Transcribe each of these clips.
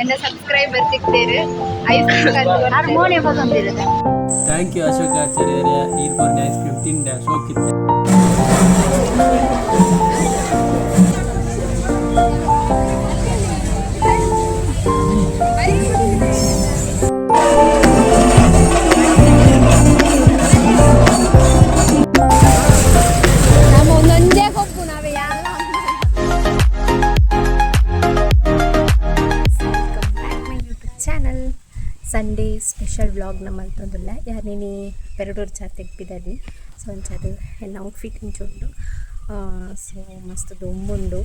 എന്റെ subscriber തിക്തേര് ice cream harmonium ಬಂದಿರುತ್ತೆ thank you Ashok ಆಚಾರ್ಯರೇ ಈರ್ಪರ್ನ ice cream ತಿಂಡೆ ಶೋಕಿತ್ತೆ special vlog ನಮ್ಮಲ್ತೊಂದುಲ್ಲ ಯಾರಿನಿ ಬೆರಡೂರು ಚಾ ಬಿದ್ದದಿ ಸೊ ಒಂಚದು ಎಲ್ಲ ಔಟ್ಫಿಟ್ ಇಂಚುಂಡು ಸೊ ಮಸ್ತ್ ದೊಂಬುಂಡು.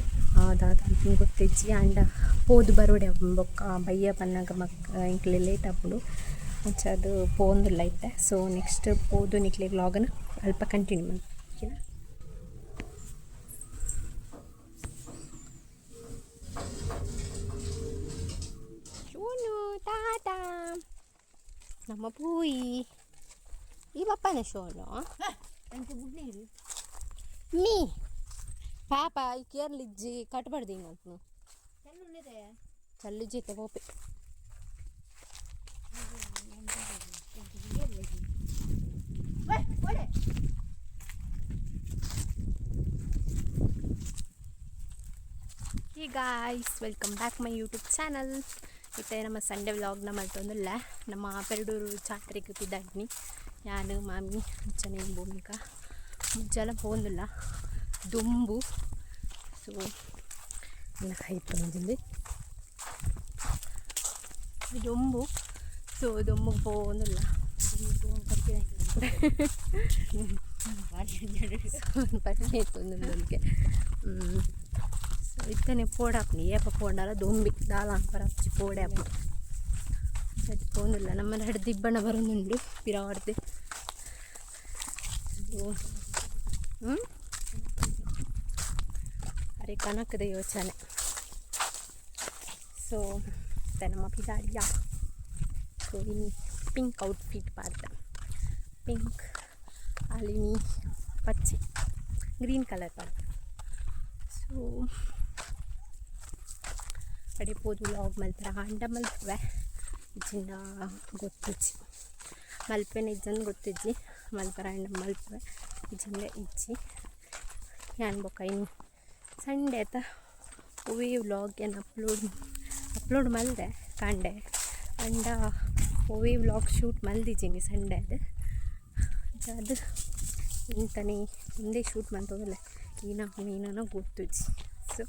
ದಾದ ಗೊತ್ತಿಜ್ಜಿ ಆಂಡ ಪೋದು ಬರೋಡೆ ಬೊಕ್ಕ ಬಯ್ಯ ಬನ್ನಾಗ ಮಕ್ಕ ಇಂಕ್ಲೆ ಲೇಟ್ ಆಪುಡು ಒಂಚದು ಪೋಂದುಲ್ಲ ಐತೆ. ಸೊ ನೆಕ್ಸ್ಟ್ ಪೋದು ನಿಕ್ಲೆ ವ್ಲಾಗನ ಅಲ್ಪ ಕಂಟಿನ್ಯೂ ಮಾಡಿ. ಓಕೆನಾ ತಾತ. ನಮ್ಮ ಪೂಯಿ ಈ ಬಪ್ಪನ ಶೋನು ಮೀ ಪಾಪ ಈ ಕೇರ್ಲಿಜ್ಜಿ ಕಟ್ಬಾರ್ದು ಹಿಂಗಂತ ಚಲ್ಲು ಜೀತೆ ಪೋಪೆ hey guys welcome back my YouTube ಇತ್ತೆ ನಮ್ಮ ಸಂಡೇ ವ್ಲಾಗ್ನ ಮಲ್ತೊಂದಿಲ್ಲ ನಮ್ಮ ಪೆರಡೂರು ಜಾತ್ರೆಗೆ ಕೂತಿದ್ದಾಗಿನಿ ನಾನು ಮಾಮಿ ಮುಚ್ಚನೆ ಭೂಮಿಕ ಮುಜ್ಜಲ ಹೋಂದಿಲ್ಲ ದುಂಬು. ಸೊ ನನ್ನ ಕೈ ತೊಂದಿಲ್ಲಿ ದೊಂಬು. ಸೊ ದೊಂಬು ಹೋಂದಿಲ್ಲ పని इतने पोड आपण ये पोंडाला दोंबी दाल अंकराची पोडे आपण అది పోనుల్ల ನಮ್ಮ ನಡ ದಿಬ್ಬಣ ಬರೋನುಂಡು ಪಿರಾವರ್ದೆ ಅರೆ ಕನಕದ ಯೋಚನೆ ಸೊ ನಮ್ಮ ಪಿದಾಡಿಯ ಸೊ ಇನ್ನು ಪಿಂಕ್ ಔಟ್ಫಿಟ್ ಪಾಡ್ದ ಪಿಂಕ್ ಅಲ್ಲಿ ಪಚ್ಚೆ ಗ್ರೀನ್ ಕಲರ್ ಪಾಡ್ದ ಸೊ ಪಡಿಬೋದು ವ್ಲಾಗ್ ಮಲ್ಪರ ಅಂಡ ಮಲ್ಪವೆ. ಜಿನ್ನ ಗೊತ್ತಿಜ್ಜಿ. ಮಲ್ಪೆನ ಇಜ್ಜನ್ ಗೊತ್ತಿಜ್ಜಿ. ಮಲ್ಪರ ಅಂಡ ಮಲ್ಪವೆ. ಜಿನ್ನ ಇಜ್ಜಿ. ಯಾನ್ ಬೊಕ್ಕ ಇನ್ನು ಸಂಡೆ ಆತ ಹೂವಿ ವ್ಲಾಗ್ ಏನು ಅಪ್ಲೋಡ್ ಅಪ್ಲೋಡ್ ಮಲ್ದೆ? ಕಾಂಡೆ ಅಂಡ ಹೂವಿ ವ್ಲಾಗ್ ಶೂಟ್ ಮಲ್ದಿದ್ದೀನಿ ಸಂಡೆ ಅದು. ಅದು ಇಂತನೇ ಒಂದೇ ಶೂಟ್ ಮಲ್ತೋದಲ್ಲ ಈನ ಮೀನನ ಗೊತ್ತಿಜ್ಜಿ. ಸೊ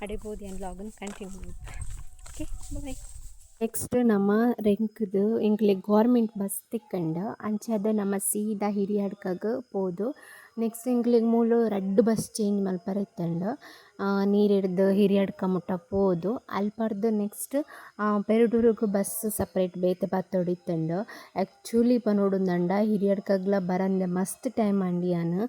ಅಡೆಬೋದು ಏನು ವ್ಲಾಗನ್ನು ಕಂಟಿನ್ಯೂ ಮಾಡ್ತಾರೆ ಓಕೆ ಬಾಯ್ ನೆಕ್ಸ್ಟ್ ನಮ್ಮ ರೆಂಕ್ದು ಎಂಕ್ಲೆ ಗೌರ್ಮೆಂಟ್ ಬಸ್ ತಿಕ್ಕಂಡು. ಅಂಚಾದ ನಮ್ಮ ಸೀದಾ ಹಿರಿಯಡ್ಕಾಗ ಪೋದು ನೆಕ್ಸ್ಟ್ ಎಂಕ್ಲಿಗ್ ಮೂಲು ರಡ್ಡ್ ಬಸ್ ಚೇಂಜ್ ಮಲ್ಪರ ಇತ್ತಂಡು ನೀರಿಡ್ದು, ಹಿರಿಯಡ್ಕ ಮುಟ್ಟ ಪೋದು. ಅಲ್ಪರ್ದು ನೆಕ್ಸ್ಟ್ ಪೆರಡೂರಿಗೆ ಬಸ್ ಸಪ್ರೇಟ್ ಬೇತೆ ಬತ್ತೋಡು ಇತ್ತಂಡು ಆ್ಯಕ್ಚುಲಿ ಪನೋಡುಂದಂಡ ಹಿರಿಯಡ್ಕಗ್ಲ ಬರಂದೆ ಮಸ್ತ್ ಟೈಮ್ ಅಂಡಿಯಾನು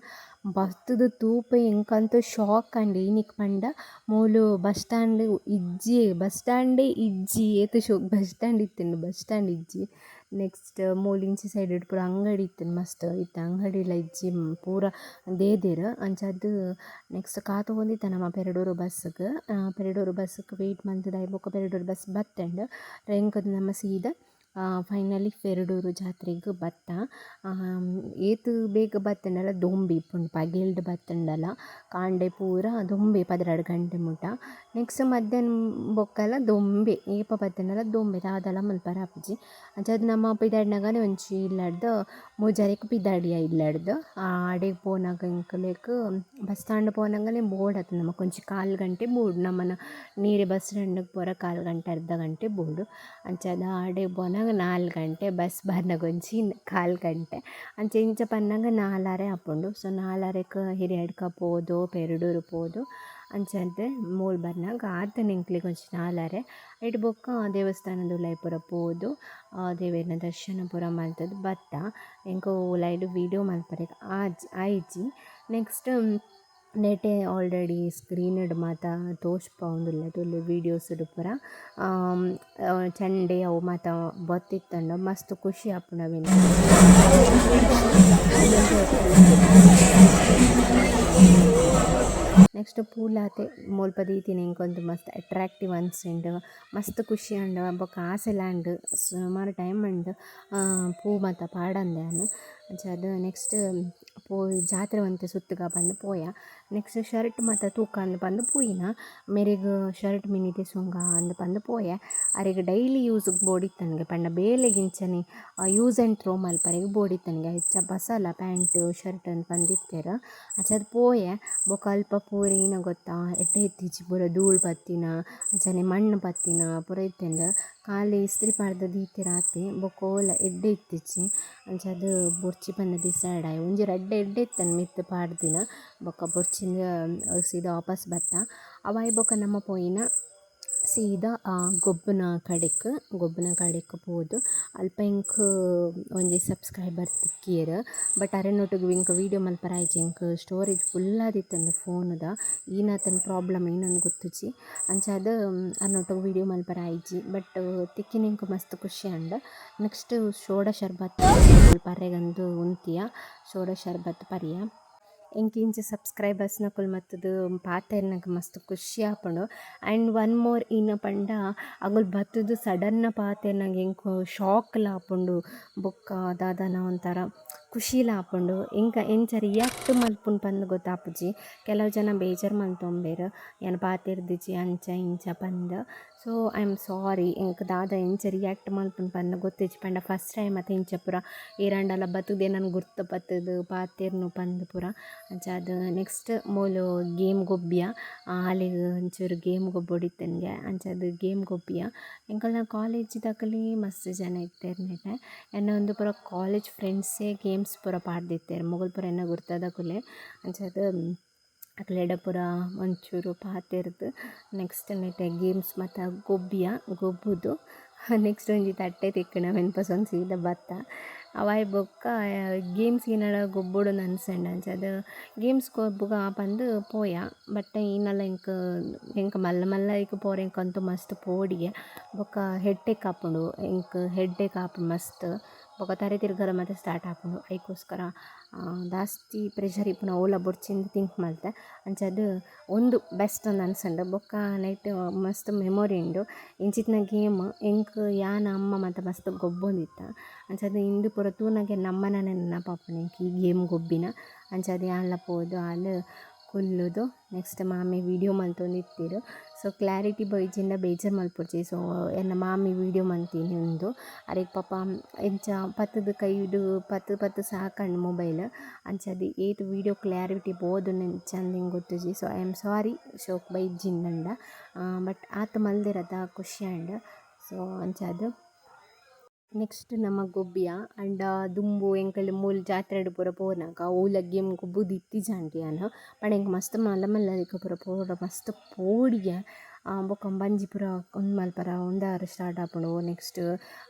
ಬಸ್ದು ತೂಪ ಎಂಕಂತೂ ಶಾಕ್ ಅಂಡಿ. ಈನಿಕ್ ಪಂಡ ಮೂಲು ಬಸ್ ಸ್ಟ್ಯಾಂಡ್ ಇಜ್ಜಿ ಬಸ್ ಸ್ಟ್ಯಾಂಡೇ ಇಜ್ಜಿ, ಏತ್ ಶೋಕ್ ಬಸ್ ಸ್ಟ್ಯಾಂಡ್ ಇತ್ತಿಂಡು ಬಸ್ ಸ್ಟ್ಯಾಂಡ್ ಇಜ್ಜಿ. ನೆಕ್ಸ್ಟ್ ಮೂಲು ಇಂಚಿ ಸೈಡ್ ಪೂರ ಅಂಗಡಿ ಇತ್ತಿನ ಮಸ್ತ್ ಇತ್ತ ಅಂಗಡಿಲ ಇಜ್ಜಿ ಪೂರ ದೇದೆರ್ ಅಂಚಾದ್ ನೆಕ್ಸ್ಟ್ ಕಾತು ಹೊಂದಿತ್ತ ನಮ್ಮ ಪೆರಡೂರು ಬಸ್ಸ್ಗ್ ಪೆರಡೂರು ಬಸ್ಸ್ಗ್ ವೇಟ್ ಮಂತುದ ಬೊಕ ಪೆರಡೂರು ಬಸ್ ಬತ್ತಂಡ್ ದ್ ನಮ್ಮ ಸೀದಾ ಫೈನಲಿ ಫೆರಡೂರು ಜಾತ್ರೆಗ್ ಬತ್ತ. ಏತ್ ಬೇಗ ಬತ್ತಂಡಲ ದೊಂಬಿ ಇಪ್ಪುಂಡು ಪಗೆಲ್ಡ್ ಬತ್ತಂಡಲ ಕಾಂಡೆ ಪೂರ ದೊಂಬೆ ಪದ್ರಾಡು ಗಂಟೆ ಮುಟ. ನೆಕ್ಸ್ಟ್ ಮಧ್ಯಾಹ್ನ ಬೊಕ್ಕಲ ದೊಂಬೆ, ಏಪ ಬತ್ತಂಡಲ ದೊಂಬೆ ದಾದಲ ಮಲ್ಪರ ಆಪುಜಿ ಅಂಚಾದ್ ನಮ್ಮ ಪಿದಾಡ್ನಾಗನೆ ಒಂಚಿ ಇಲ್ಲಡ್ದು ಮೂಜಾರೆಗ್ ಪಿದಾಡಿಯ ಇಲ್ಲಡ್ದು. ಆಡೆಗ್ ಪೋನಾಗ ಬಸ್ ಸ್ಟ್ಯಾಂಡ್ ಪೋನಂಗನೆ ಬೋರ್ಡ್ ಆತು ನಮಕ್ ಕೊಂಚ ಕಾಲ್ ಗಂಟೆ ಬೋರ್ಡ್. ನಮ್ಮನ ನೀರೆ ಬಸ್ ಸ್ಟ್ಯಾಂಡ್ಗ್ ಪೂರ ಕಾಲ್ ಗಂಟೆ, ಅರ್ಧ ಗಂಟೆ ಬೋರ್ಡ್. ಅಂಚದ ಆಡೆಗ್ ಪೋನಾಗ ನಾಲ್ ಗಂಟೆ ಬಸ್ ಬರ್ನಾಗ ಒಂಜಿ ಕಾಲ್ ಗಂಟೆ. ಅಂಚ ಇಂಚ ಪನ್ನಂಗ ನಾಲಾರೆ ಆಪುಂಡು ಸೊ ನಾಲಾರೆಗ್ ಹಿರಿಯಡ್ಕ ಪೋದು, ಪೆರಡೂರು ಪೋದು. ಅಂಚಂತೆ ಮೂಲ್ ಬರ್ನಾಗ ಆತ ಎಂಕ್ಲಿಗ್ ಒಂಜಿ ನಾಲಾರೆ. ಐಟ್ ಬೊಕ್ಕ ದೇವಸ್ಥಾನದ ಉಲಾಯ್ ಪೂರ ಪೋದು ದೇವೆರ್ನ ದರ್ಶನ ಪೂರ ಮಲ್ತದು ಬತ್ತ. ಎಂಕ ಉಲಾಯ್ಡ್ ವಿಡಿಯೋ ಮಲ್ಪರೆ ಆಜ್ ಐಜಿ ನೆಕ್ಸ್ಟ್ ನೆಟೆ ಆಲ್ರೆಡಿ ಸ್ಕ್ರೀನ್ಡ್ ಮಾತ ತೋಜ್ಪಾವುಂದುಲ್ಲೆ ತುಲು ವೀಡಿಯೋಸ್ ಪೂರ. ಚಂಡೆ ಅವು ಮಾತ ಬತ್ತಿತ್ತಂಡ ಮಸ್ತ್ ಖುಷಿ ಆಪುಂಡು ಅವೆನ್ ನೆಕ್ಸ್ಟ್ ಪೂಲಾತೆ ಮುಲ್ಪ ದೀತಿನ ಇಂಕೊಂದು ಮಸ್ತ್ ಅಟ್ರಾಕ್ಟಿವ್ ಅನ್ಸಿಂಡು ಮಸ್ತ್ ಖುಷಿ ಉಂಡು ಬೊಕ ಆಸೆಲಾಂಡ್ ಸುಮಾರು ಟೈಮ್ ಉಂಡು ಪೂ ಮಾತ ಪಾಡಂದೆ ಅನ್ನು ಅಂಚಾದ್ ನೆಕ್ಸ್ಟ್ ಪೋ, ಜಾತ್ರೆ ಒಂತೆ ಸುತ್ತಗ ಬಂದು ಪೋಯ. ನೆಕ್ಸ್ಟ್ ಶರ್ಟ್ ಮತ್ತು ತೂಕ ಅಂದು ಬಂದು ಪೋಯಿನ. ಮೇರೆಗ್ ಶರ್ಟ್ ಮಿನಿತೆ ಸುಂಗ ಅಂದು ಬಂದು ಪೋಯೆ. ಅರೆಗ್ ಡೈಲಿ ಯೂಸ್ಗೆ ಬೋಡಿತ್ತನ್ಗೆ ಪಂಡ ಬೇಲೆಗಿಂಚನೆ ಯೂಸ್ ಆ್ಯಂಡ್ ಥ್ರೋ ಮಲ್ಪರೆಗ್ ಬೋಡಿತ್ತನ್ಗೆ ಹೆಚ್ಚ ಬಸಲ ಪ್ಯಾಂಟ್ ಶರ್ಟ್ ಅಂತ ಬಂದಿತ್ತೇರ. ಅಂಚಾದ್ ಪೋಯೆ. ಬೊಕ ಅಲ್ಪ ಪೂರ ಏನ ಗೊತ್ತಾ? ಎಡ್ಡೆ ಎತ್ತಿಜಿ ಪೂರ ಧೂಳು ಪತ್ತಿನ ಅಂಚನೆ ಮಣ್ಣು ಪತ್ತಿನ ಪೂರ ಇತ್ತೆಂಡು ಕಾಲಿ ಇಸ್ತ್ರಿ ಪಾಡ್ದ ದೀತೆ ರಾತೆ ಬೊಕ ಎಡ್ಡೆ ಇತ್ತಿಜಿ ಅಂಚಾದ್ ಬೊರ್ಚಿ ಪಂಡ ಡಿಸೈಡ್ ಆಯ್. ಒಂಜಿ ರಡ್ಡೆ ಎಡ್ಡೆ ಇತ್ತನ್ ಮಿತ್ತ್ ಪಾಡ್ದಿನ ಬೊಕ ಬೊರ್ಚಿಂದ ಸೀದಾ ವಾಪಸ್ ಬತ್ತ. ಅವಾಯಿ ಬೊಕ ನಮ ಪೋಯಿನ ಸೀದಾ, ಆ, ಗೊಬ್ಬನ ಕಡೆಕ್ ಗೊಬ್ಬನ ಕಡೆಕ್ ಪೋದು ಅಲ್ಪ ಇಂಕ್ ಒಂಜಿ ಸಬ್ಸ್ಕ್ರೈಬರ್ ತಿಕ್ಕಿಯರ್ ಬಟ್ ಅರೆನೊಟ್ಟಿಗೆ ಇಂಕ್ ವೀಡಿಯೋ ಮಲ್ಪರ ಆಯ್ತು ಇಂಕ್ ಸ್ಟೋರೇಜ್ ಫುಲ್ ಫೋನುದ ಫೋನ್ದ ಈನಾತನ ಪ್ರಾಬ್ಲಮ್ ಏನನ್ನು ಗೊತ್ತುಜಿ ಅಂಚಾದ ಅನ್ನೊಟ್ಟಿಗೆ ವೀಡಿಯೋ ಮಲ್ಪರ ಆಯ್ಜಿ ಬಟ್ ತಿಕ್ಕಿನ ಇಂಕ್ ಮಸ್ತ್ ಖುಷಿ ಅಂಡ್ ನೆಕ್ಸ್ಟ್ ಶೋಡ ಶರ್ಬತ್ ಪರ್ರೆಗಂದು ಉಂತಿಯ ಶೋಡ ಶರ್ಬತ್ ಪರಿಯ? ಎಂಕಿಂಚ ಸಬ್ಸ್ಕ್ರೈಬರ್ಸ್ನ ಕುಲ್ ಮತ್ತದು ನನಗೆ ಮಸ್ತ್ ಖುಷಿ ಆಪುಂಡು. ಆ್ಯಂಡ್ ಒನ್ ಮೋರ್ ಇನ್ನ ಪಂಡ, ಅಗುಲ್ ಬತ್ತದು ಸಡನ್ನ ಪಾತೆರ್ನಗ ಎಂಕು ಶಾಕ್ಲ ಆಪುಂಡು. ಬೊಕ್ಕ ದಾದನ ಒಂಥರ. ಖುಷಿಲ ಆಪುಂಡು ಎಂಕ ಎಂಚ ರಿಯಾಕ್ಟ್ ಮಲ್ಪುಂಡು ಪಂದ್ ಗೊತ್ತಾಪುಜಿ ಕೆಲವು ಜನ ಬೇಜಾರು ಮಲ್ತೊಂಬೇರು. ಏನು ಪಾತೆರ್ದಿಜಿ ಅಂಚ, ಇಂಚ ಪಂದ್. ಸೊ ಐ ಆಮ್ ಸಾರಿ ಎಂಕ್ ದಾದ ಎಂಚ ರಿಯಾಕ್ಟ್ ಮಲ್ಪುಂಡು ಪಂದ್ ಗೊತ್ತಿಜ್ಜಿ. ಪಂಡ ಫಸ್ಟ್ ಟೈಮ್ ಮತ್ತು ಇಂಚ ಪೂರ. ಏರಂಡಲ ಬತ್ತುದೆ ನನ್ಗೆ ಗುರ್ತು ಬತ್ತದು ಪಾತೆರ್ನು ಪಂದ್ ಪೂರ. ಅದು ನೆಕ್ಸ್ಟ್ ಮೂಲು ಗೇಮ್ ಗೊಬ್ಬಿಯ. ಹಾಲಿಗೆ ಒಂಚೂರು ಗೇಮ್ ಗೊಬ್ಬೊಡಿತ್ತನ್ಗೆ ಅದು ಗೇಮ್ ಗೊಬ್ಬಿಯ. ಎಂಕಲ್ನ ಕಾಲೇಜ್ ದಕಲಿ ಮಸ್ತ್ ಜನ ಇತ್ತೇರ್ನೆಟೆ ಎನ್ನ ಒಂದು ಪೂರ ಕಾಲೇಜ್ ಫ್ರೆಂಡ್ಸೇ ಗೇಮ್ಸ್ ಪೂರ ಪಾಡ್ದಿತ್ತೆರ್ ಮೊಗಲ್ ಪೂರ ಎನ್ನ ಗುರ್ತದಕುಲೆ ಅಂಚಾದ ಅಕ್ಲೆಡ ಪೂರ ಒಂಚೂರು ಪಾತೆರ್ದ್ ನೆಕ್ಸ್ಟ್ ನೆಟ್ಟೆ ಗೇಮ್ಸ್ ಮತ್ತು ಗೊಬ್ಬಿಯ ಗೊಬ್ಬುದು. ನೆಕ್ಸ್ಟ್ ಒಂಜಿ ತಟ್ಟೆ ತಿಕ್ಕುನ ಮೆನ್ಪಸ್ ಒಂದು ಸೀದ ಬತ್ತ ಅವಾಯ್ ಬೊಕ್ಕ, ಗೇಮ್ಸ್ ಏನಾರ ಗೊಬ್ಬೊಡು ಅನ್ಸಂಡ ಅಂಚದ ಗೇಮ್ಸ್ ಗೊಬ್ಬುಗ ಪಂದ್ ಪೋಯ. ಬಟ್ ಈನಲ ಎಂಕ್ ಎಂಕ್ ಮಲ್ಲ ಮಲ್ಲ ಈಗ ಪೋರ್ ಎಂಕ್ ಮಸ್ತ್ ಪೋಡಿಗೆ. ಬೊಕ್ಕ ಹೆಡ್ಡೇಕ್ ಆಪುಂಡು ಎಂಕ್ ಹೆಡ್ಡೇಕ್ ಆಪುಂಡು ಮಸ್ತ್. ತರೆ ತಿರ್ಗರ ಮತ್ತೆ ಸ್ಟಾರ್ಟ್ ಆಪುಂಡು ಐಕೋಸ್ಕರ ಜಾಸ್ತಿ ಪ್ರೆಷರ್ ಇಪ್ಪುನ ಓಲ ಬೊರ್ಚಿಂದ್ ತಿಂಕ್ ಮಲ್ತೆ ಅಂಚದ್ ಒಂದು ಬೆಸ್ಟ್ ಅಂದ್ ಅನ್ಸಂಡು ಬೊಕ್ಕ ನೈಟ್ ಮಸ್ತ್ ಮೆಮೊರಿ ಉಂಡು ಇಂಚಿತ್ನ ಗೇಮ್ ಎಂಕ್, ಯಾನ, ಅಮ್ಮ ಮತ್ತು ಮಸ್ತ್ ಗೊಬ್ಬೊಂದಿತ್ತ. ಅಂಚದ್ ಇಂದು ಪೂರ ತೂನಗೆ ನಮ್ಮನೆ ನೆನಪಾಪುಂಡು ಎಂಕ್ ಈ ಗೇಮ್ ಗೊಬ್ಬಿನ. ಅಂಚದು ಯಾನ್ಲ ಪೋದು ಆಲ್ ಕುಲ್ಲುದು ನೆಕ್ಸ್ಟ್ ಮಾಮಿ ವಿಡಿಯೋ ಮಲ್ತೊಂದಿತ್ತಿರು ಸೊ ಕ್ಲಾರಿಟಿ ಬೈಜಿಂದ ಬೇಜಾರು ಮಲ್ಪೊಡ್ಚಿ ಸೊ ಎನ್ನ ಮಾಮಿ ವಿಡಿಯೋ ಮಲ್ತೀನಿ ಉಂದು ಅರೆಗ್ ಪಾಪ ಎಂಚ ಪತ್ತದ ಕೈಡು ಪತ್ತು ಪತ್ತು ಸಾಕಂಡು ಮೊಬೈಲ್ ಅಂಚದು ಏತ್ ವಿಡಿಯೋ ಕ್ಲಾರಿಟಿ ಬೋದು ಚಂದಿಂಗ್ ಗೊತ್ತುಜಿ ಸೊ ಐ ಆಮ್ ಸಾರಿ ಶೋಕ್ ಬೈಜಿಂದಂಡ ಬಟ್ ಆತ ಮಲ್ದಿರದ ಖುಷಿ ಅಂಡ್ ಸೊ ಅಂಚದು ನೆಕ್ಸ್ಟ್ ನಮ್ಮ ಗೊಬ್ಬಿಯ ಆಂಡ ದುಂಬು ಎಂಕಲ್ ಮೂಲ್ ಜಾತ್ರೆಡ್ ಪೂರ ಪೋನಾಗ ಓಲಗ್ ಗೇಮ್ ಗೊಬ್ಬು ದಿತ್ತಿ ಜಾಂಡಿಯಾನ ಅನ್ನ ಪಂಡ ಎಂಕ್ ಮಸ್ತ್ ಮಲ್ಲ ಮಲ್ಲ ದಿಕ್ಕ ಪೂರ ಪೋಡ ಮಸ್ತ್ ಪೋಡಿಗೆ ಬೊಕ ಬಂಜಿ ಪೂರ ಒಂದು ಮಲ್ಪರ ಒಂದಾರು ಸ್ಟಾರ್ಟ್ ಆಪುಂಡು ನೆಕ್ಸ್ಟ್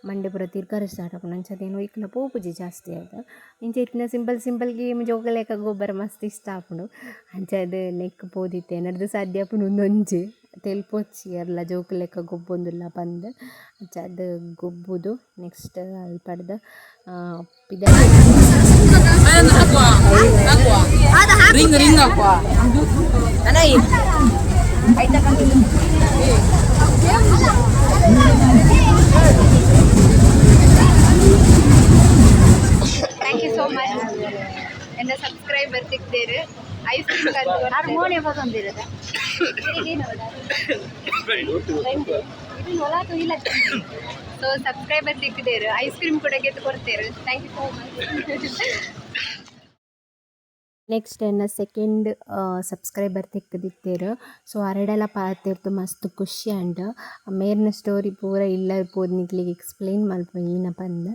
ಮಂಡೆ ಪೂರ ತಿರ್ಗಾರ ಸ್ಟಾರ್ಟ್ ಆಪುಂಡು ಅಂಚದೇನೋ ಇಕ್ಕಲ ಪೋಪುಜಿ ಜಾಸ್ತಿ ಆಯ್ತು ಇಂಚ ಇತ್ತಿನ ಸಿಂಪಲ್ ಸಿಂಪಲ್ ಗೇಮ್ ಜೋಕಲೆಕ ಗೊಬ್ಬರ ಮಸ್ತ್ ಇಷ್ಟ ಆಪುಂಡು ಅಂಚದು ನೆಕ್ ಪೋದಿತ್ತೆ ಏನರ್ದು ಸಾಧ್ಯ ಆಪುಂಡು ತೆಲ್ಪೊಚ್ಚಿ ಅರ್ಲ ಜೋಕ್ ಲೆಕ್ಕ ಗೊಬ್ಬೊಂದುಲ್ಲ ಬಂದು ಅದು ಗೊಬ್ಬುದು ನೆಕ್ಸ್ಟ್ ಅಲ್ಲಿ ಪಡ್ದು ಪಿದ ರಿಂಗ್ ರಿಂಗ್ ಹಾಕುವ thank you so much subscriber ಬರ್ತಿದ್ದೇವೆ ice cream so subscriber ಸಿಕ್ಕಿದ್ದೀರಿ ಐಸ್ ಕ್ರೀಮ್ ಕೂಡ ಗೆದ್ದು ಕೊಡ್ತೀರಿ. Thank you so much next ಎನ್ನ ಸೆಕೆಂಡ್ ಸಬ್ಸ್ಕ್ರೈಬರ್ ತೆಗ್ದಿತ್ತೇರು. ಸೊ ಅರಡೆಲ್ಲ ಪಾತಿರ್ತು ಮಸ್ತ್ ಖುಷಿ ಅಂಡ್ ಮೇರ್ನ ಸ್ಟೋರಿ ಪೂರ ಇಲ್ಲ ಪೋದ್ನಿಗ್ಲಿಗೆ ನಿಕ್ಲಿಗೆ ಎಕ್ಸ್ಪ್ಲೇನ್ ಮಾಡ್ಬೋದು ಏನಪ್ಪ ಅಂದ್ರೆ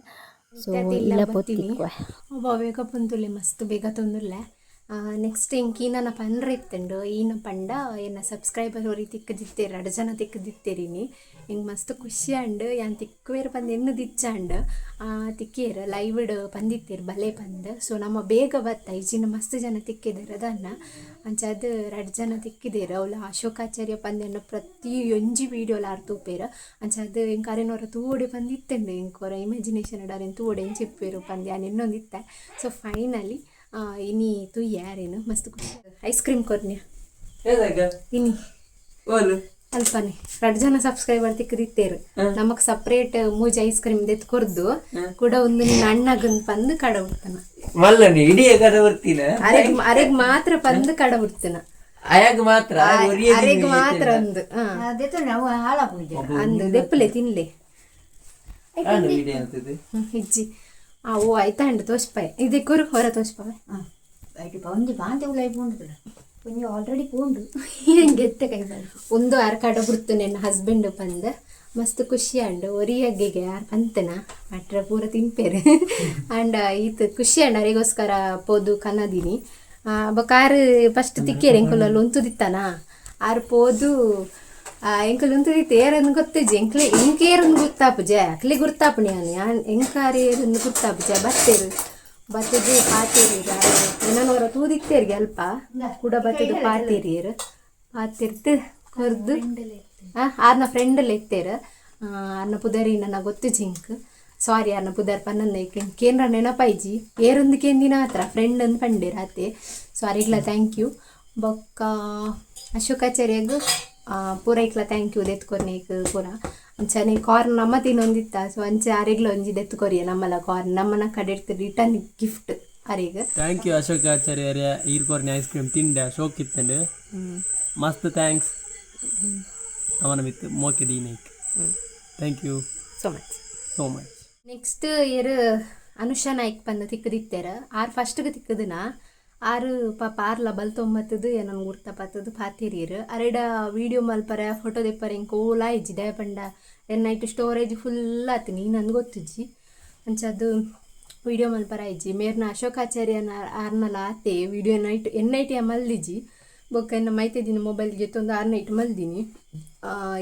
ಸೊ ಇಲ್ಲ ಪೊತ್ತಿಕ್ವೆ ಒಬ್ಬ ಬೇಗ ಪಂತುಲೆ ಮಸ್ತ್ ಬೇಗ ತೊಂದುಲ್ಲೆ ನೆಕ್ಸ್ಟ್ ಈನನ ಪಂಡ್ರೆ ಇತ್ತಂಡು ಈನ ಪಂಡ ಎನ್ನ ಸಬ್ಸ್ಕ್ರೈಬರ್ ಅವ್ರಿಗೆ ತಿಕ್ಕ ದಿತ್ತೇರಿ ಎರಡು ಜನ ತಿಕ್ಕದಿತ್ತೇರಿನಿ ಹಿಂಗೆ ಮಸ್ತ್ ಖುಷಿ ಅಂಡು ಯಾನ್ ತಿಕ್ಕುವೇರು ಬಂದು ಎನ್ನು ದಿಚ್ಚಂಡ್ ತಿಕ್ಕೇರು ಲೈವ್ಡ್ ಪಂದಿತ್ತೇರು ಬಲೆ ಬಂದು ಸೊ ನಮ್ಮ ಬೇಗ ಬತ್ತ ಈಜಿನ ಮಸ್ತ್ ಜನ ತಿಕ್ಕಿದ್ದಾರೆ ಅದನ್ನ. ಅಂಚದು ಎರಡು ಜನ ತಿಕ್ಕಿದಿರ ಅವಳು ಅಶೋಕಾಚಾರ್ಯ ಪಂದ್ಯನ ಪ್ರತಿ ಒಂಜಿ ವೀಡಿಯೋಲ ಆರ್ ತೂಪೇರು ಅಂಚದು ಇಂಕ ತೂಡಿ ತೂಡೆ ಪಂದಿತ್ತಂಡು ಇಂಕೋರ ಇಮ್ಯಾಜಿನೇಷನ್ ಅಡಾರೆನ್ ತೂಡೆ ಚಿಪ್ಪೇರು ಪಂದ್ಯ ಇನ್ನೊಂದಿತ್ತೆ ಸೊ ಫೈನಲಿ ಇನಿ ತು ಯಾರೇನು? ಮಸ್ತ್ ಖುಷಿ. ಐಸ್ ಕ್ರೀಮ್ ಕೊರ್ನ್ಯ ಇನಿ ಅಲ್ಪನೆ. ಎರಡು ಜನ ಸಬ್ಸ್ಕ್ರೈಬರ್ ತಿಕ್ಕದಿತ್ತೇರು ನಮಗ್ ಸಪ್ರೇಟ್ ಮೂಜಿ ಐಸ್ ಕ್ರೀಮ್ ದೆತ್ ಕೊರ್ದು ಕೂಡ ಒಂದು ನಿನ್ನ ಅಣ್ಣಗನ್ ಪಂದು ಕಡ ಬಿಡ್ತಾನ ಮಲ್ಲನೆ ಇಡೀ ಕಡ ಬರ್ತೀನ? ಅರೆಗ್ ಅರೆಗ್ ಮಾತ್ರ ಪಂದು ಕಡ ಬಿಡ್ತಾನ ಅಯಾಗ ಮಾತ್ರ ಅರೆಗ್ ಮಾತ್ರ ಹಾಳಾಗೋಯ್ತು ಅಂದು ದೆಪ್ಪಲೆ ತಿನ್ಲೆ. ಇಜ್ಜಿ. ಆ ಅಂಡು ತೋಷ್ಪಾಯ್ ಇದೆ ಕೊರು ಹೊರ ತೋಷ್ಪಾವೆ ಬೈಟ್ ಒಂದು ಬಾಂತಿ ಉಲಾಯಿ ಪೋಂಡು ಒಂಜಿ ಆಲ್ರೆಡಿ ಪೋಂಡು. ಗೆತ್ತೆ ಕೈ ಒಂದು ಆರ್ ಕಾಟ ಬಿಡ್ತು ನನ್ನ ಹಸ್ಬೆಂಡ್ ಬಂದು. ಮಸ್ತ್ ಖುಷಿ ಅಂಡ್ ಒರಿಯಗ್ಗೆಗೆ ಯಾರು ಅಂತನ? ಅಟ್ರ ಪೂರ ತಿನ್ಪೇರು. ಅಂಡ್ ಈತ್ ಖುಷಿ ಅಂಡ ಅರಿಗೋಸ್ಕರ ಪೋದು ಕನ್ನದೀನಿ ಬೊಕಾರು ಫಸ್ಟ್ ತಿಕ್ಕೇರೆ ಎಂಕುಲಲ್ಲಿ ಒಂತು ದಿತ್ತಾನ ಆರು ಪೋದು ಎಂಕಲ್ ಒಂತು ದಿತ್ತು ಏರನ್ನು ಗೊತ್ತಿಜ್ಜಿ ಎಂಕ್ಲೆ ಎಂಕೇರನ್ನು ಗುರ್ತಾಪುಜೆ ಅಕ್ಲಿ ಗುರ್ತಾಪುಣಿ ನಾನು. ಎಂಕಾರಿ ಏರನ್ನು ಗುರ್ತಾಪುಜೆ ಬತ್ತೇರು. ಬತ್ತಜಿ ಪಾತೇರಿ ಏನನವರ ತೂದಿತ್ತೇರಿಗೆ ಅಲ್ಪ. ಕೂಡ ಬತ್ತದು ಪಾತೇರಿಯರು. ಪಾತಿರ್ತು ಕೊರ್ದು. ಆರ್ನ ಫ್ರೆಂಡಲ್ಲಿ ಎತ್ತೇರ. ಆರ್ನ ಪುದರಿ ನನ್ನ ಗೊತ್ತು ಜಿಂಕ್ ಸಾರಿ ಅನ್ನ ಪುದರ್ ಪನ್ನನ್ನ ಕೇಂದ್ರ ನೆನಪೈಜಿ ಏರೊಂದು ಕೇಂದಿನ ಹತ್ರ ಫ್ರೆಂಡ್ ಅಂದ್ ಪಂಡೇರ ಅತ್ತೆ ಸಾರಿಗ್ಲ ಥ್ಯಾಂಕ್ ಯು ಬೊಕ್ಕ ಅಶೋಕಾಚಾರ್ಯಗೂ ಪೂರ ಇಕ್ಲ ಥ್ಯಾಂಕ್ ಯು ದೆತ್ಕೊರ್ನೇಕ್ ಪೂರ. ಅಂಚನೆ ಕಾರ್ನ್ ನಮ್ಮ ತಿನ್ನೊಂದಿತ್ತ ಸೊ ಅಂಚೆ ಅರೆಗ್ಲ ಒಂಜಿ ದೆತ್ಕೊರಿಯ ನಮ್ಮಲ ಕಾರ್ನ್ ನಮ್ಮನ ಕಡೆ ರಿಟರ್ನ್ ಗಿಫ್ಟ್ ಅರೆಗ್ ಥ್ಯಾಂಕ್ ಯು ಅಶೋಕ್ ಆಚಾರ್ಯ ಈರ್ಕೋರ್ನಿ ಐಸ್ ಕ್ರೀಮ್ ತಿಂಡ ಶೋಕ್ ಇತ್ತಂಡು. ಮಸ್ತ್ ಥ್ಯಾಂಕ್ಸ್ ಅವನ ಮಿತ್ ಮೋಕೆ ದೀನೈಕ್ thank you so much so much next year Anusha Naik ಬಂದು ತಿಕ್ಕದಿತ್ತೇರ? ಆರ್ ಫಸ್ಟ್ಗೆ ತಿಕ್ಕದನ? ಆರು, ಪಾಪ ಲಬಲ್ ಬಲ್ತೊಂಬತ್ತದು ಏನೋ ಗುರ್ತ ಪತ್ತದು ಪಾತಿರಿಯರು. ಅರೆಡ ವಿಡಿಯೋ ಮಲ್ಪರ ಫೋಟೋ ದೆಪ್ಪರ ಹಿಂಗೆ ಕೋಲ ಇಜ್ಜಿ ದಯ ಪಂಡ. ಸ್ಟೋರೇಜ್ ಫುಲ್ ಆತೀನಿ ನನ್ಗೆ ಗೊತ್ತಿಜ್ಜಿ? ಅಂಚದು ವಿಡಿಯೋ ಮಲ್ಪರ ಇಜ್ಜಿ ಮೇರ್ನ ಅಶೋಕಾಚಾರ್ಯನ ಆರ್ನಲ ಆತೆ ವಿಡಿಯೋ ನೈಟ್ ಎನ್ನೈಟ್ ಮಲ್ದಿಜ್ಜಿ? ಬೊಕ್ಕ ಎನ್ನ ಮೈತೆ ದಿನ ಮೊಬೈಲ್ ಜೊತ್ತೊಂದು ಆರು ನೈಟ್ ಮಲ್ದಿನಿ.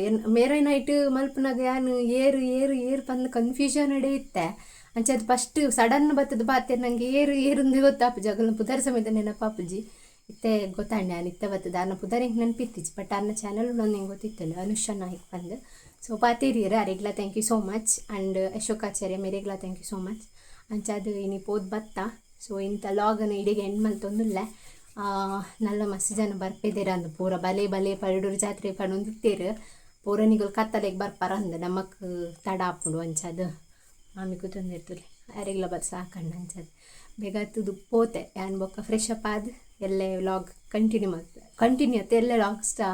ಎನ್ ಮೇರೆ ನೈಟ್ ಮಲ್ಪನಾಗ ಯಾನು ಏರು ಏರು ಏರು ಪಂದ್ ಕನ್ಫ್ಯೂಷನ್ ಇತ್ತೆ ಅಂಚೆ ಅದು ಫಸ್ಟ್ ಸಡನ್ ಬತ್ತದ ಬಾತೆ ನಂಗೆ ಏರು, ಏರುಂದು ಗೊತ್ತಾಪು ಜಗಲ್ ಪುದರ್ ಸಮೇತ ನೆನಪಾಪುಜಿ ಇತ್ತೆ, ಗೊತ್ತಾಂಡೆ ನಾನು ಇತ್ತೆ ಬತ್ತದ ಅನ್ನ ಪುದರ್ ಹಿಂಗೆ ನೆನಪಿತ್ತಿಜ್ಜಿ ಬಟ್ ಅನ್ನ ಚಾನಲ್ ಒಂದು ಹಿಂಗೆ ಗೊತ್ತಿತ್ತಲ್ಲ ಅನುಷ್ಠಾನ ಹಿಂಗೆ ಬಂದು. ಸೊ ಬಾತೀರಿಯರ, ಅರೆಗ್ಲ thank you so much and Ashokacharya, ಮೇರೆಗ್ಲ thank you so much ಅಂಚ ಅದು ಇನಿ ಪೋದ್ ಬತ್ತ. ಸೊ ಇಂಥ ಲಾಗನ್ನು ಇಡಿಗೆ ಎಂಡ್ ಮಲ್ತೊಂದುಲ್ಲ ನಲ್ಲ ಮಸ್ತ್ ಜನ ಬರ್ಪಿದ್ದೀರ ಅಂದು ಪೂರ, ಬಲೆ ಬಲೆ, ಪರಡೂರು ಜಾತ್ರೆ ಪಡೊಂದಿತ್ತೇರು. ಪೂರನಿಗಳು ಕತ್ತಲೆಗೆ ಬರ್ಪಾರ ಅಂದ, ನಮಕ್ ತಡ ಹಾಕೊಂಡು ಅಂಚದು ಮಾಮಿ ಇರ್ತದೆ ಯಾರಿಗೆಲ್ಲ ಸಾಕಣ್ಣ ಅಂಚದು ಬೇಗ ತುದು ಪೋತೆ, ಯಾನ್ ಬೊಕ್ಕ ಫ್ರೆಶ್ ಅಪ್ ಆದ ಎಲ್ಲೇ ವ್ಲಾಗ್ ಕಂಟಿನ್ಯೂ ಮಾಡ್ತೆ. ಕಂಟಿನ್ಯೂ ಆಯ್ತು ಎಲ್ಲೇ ಲಾಗ್ ಸ್ಟಾ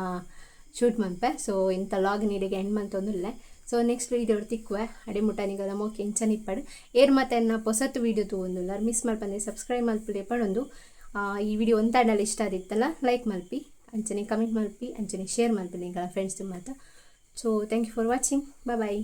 ಶೂಟ್ ಮನ್ಪೆ ಸೊ ಇಂಥ ಲಾಗ್ ನೀಡಿಗೆ ಎಂಡ್ ಮಂತೊಂದುಲ್ಲ ಸೊ ನೆಕ್ಸ್ಟ್ ವೀಡಿಯೋ ತಿಕ್ಕುವೆ. ಅಡಿ ಮುಟ್ಟನಿಗದ ಮೋಕೆ ಇಂಚನ ಇಪ್ಪಡು ಏರ್ ಮತ್ತೆ ಎನ್ನ ಹೊಸತ್ತು ವೀಡಿಯೋ ತೊಗೊಂದಿಲ್ಲ ಮಿಸ್ ಮಲ್ಪಂದೆ ಸಬ್ಸ್ಕ್ರೈಬ್ ಮಲ್ಪಡೆ ಪಡೊಂದು ಈ ವಿಡಿಯೋ ಒಂದಾಡಲ್ಲಿ ಇಷ್ಟ ಆದಿತ್ತಲ್ಲ ಲೈಕ್ ಮಲ್ಪಿ. ಅಂಚನೆ ಕಮೆಂಟ್ ಮಲ್ಪಿ, ಅಂಚನೆ ಶೇರ್ ಮಲ್ಪಿ ಫ್ರೆಂಡ್ಸ್ ಮಾತ. So thank you for watching bye bye.